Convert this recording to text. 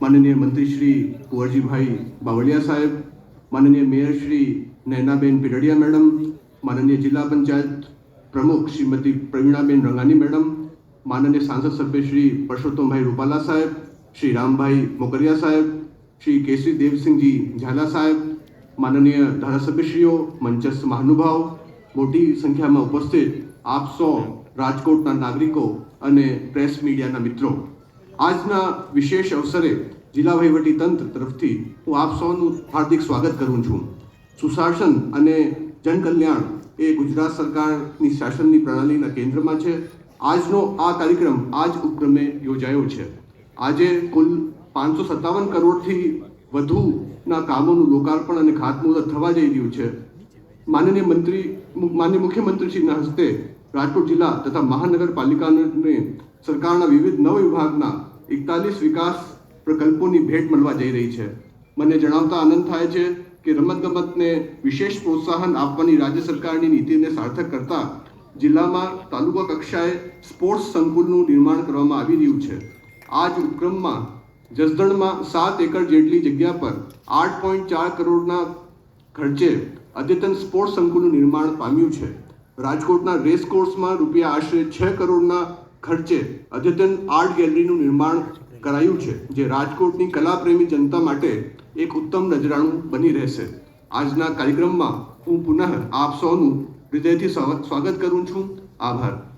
માનનીય મંત્રી શ્રી કુંવરજીભાઈ બાવળિયા સાહેબ, માનનીય મેયર શ્રી નૈનાબેન પીરડિયા મેડમ, માનનીય જિલ્લા પંચાયત પ્રમુખ શ્રીમતી પ્રવીણાબેન રંગાની મેડમ, માનનીય સાંસદ સભ્ય શ્રી પરસોત્તમભાઈ રૂપાલા સાહેબ, શ્રી રામભાઈ મોકરિયા સાહેબ, શ્રી કેસરી દેવસિંહજી ઝાલા સાહેબ, માનનીય ધારાસભ્યશ્રીઓ, મંચસ્થ મહાનુભાવ, મોટી સંખ્યામાં ઉપસ્થિત આપ સૌ રાજકોટના નાગરિકો અને પ્રેસ મીડિયાના મિત્રો. આજના વિશેષ અવસરે જિલ્લા તંત્ર તરફથી હું આપ સૌનું હાર્દિક સ્વાગત કરું છું. સુશાસન અને જનકલ્યાણ એ ગુજરાત સરકારની શાસનની પ્રણાલીના કેન્દ્રમાં છે. આજનો આ કાર્યક્રમ આજ ઉપક્રમે યોજાયો છે. આજે કુલ પાંચસો સત્તાવન કરોડથી વધુના કામોનું લોકાર્પણ અને ખાતમુહૂર્ત થવા જઈ રહ્યું છે. માનનીય મંત્રી, માનનીય મુખ્યમંત્રીશ્રીના હસ્તે રાજકોટ જિલ્લા તથા મહાનગરપાલિકાને સરકારના વિવિધ નવ વિભાગના એકતાલીસ વિકાસ પ્રકલ્પોની ભેટ મળવા જઈ રહી છે. મને જણાવતા આનંદ થાય છે કે રમતગમતને વિશેષ પ્રોત્સાહન આપવાની રાજ્ય સરકારની નીતિને સાર્થક કરતા જિલ્લામાં તાલુકા કક્ષાએ સ્પોર્ટ્સ સંકુલનું નિર્માણ કરવામાં આવી રહ્યું છે. આ જ ઉપક્રમમાં જસદણમાં સાત એકર જેટલી જગ્યા પર આઠ પોઈન્ટ ચાર કરોડના ખર્ચે અદ્યતન સ્પોર્ટ્સ સંકુલનું નિર્માણ પામ્યું છે. રાજકોટના રેસ કોર્સમાં રૂપિયા આશરે છ કરોડના ખર્ચે અદ્યતન આર્ટ ગેલેરીનું નિર્માણ કરાયું છે, જે રાજકોટની કલાપ્રેમી જનતા માટે એક ઉત્તમ નજરાણું બની રહેશે. આજના કાર્યક્રમમાં હું પુનઃ આપ સૌનું હૃદયથી સ્વા- સ્વાગત કરું છું. આભાર.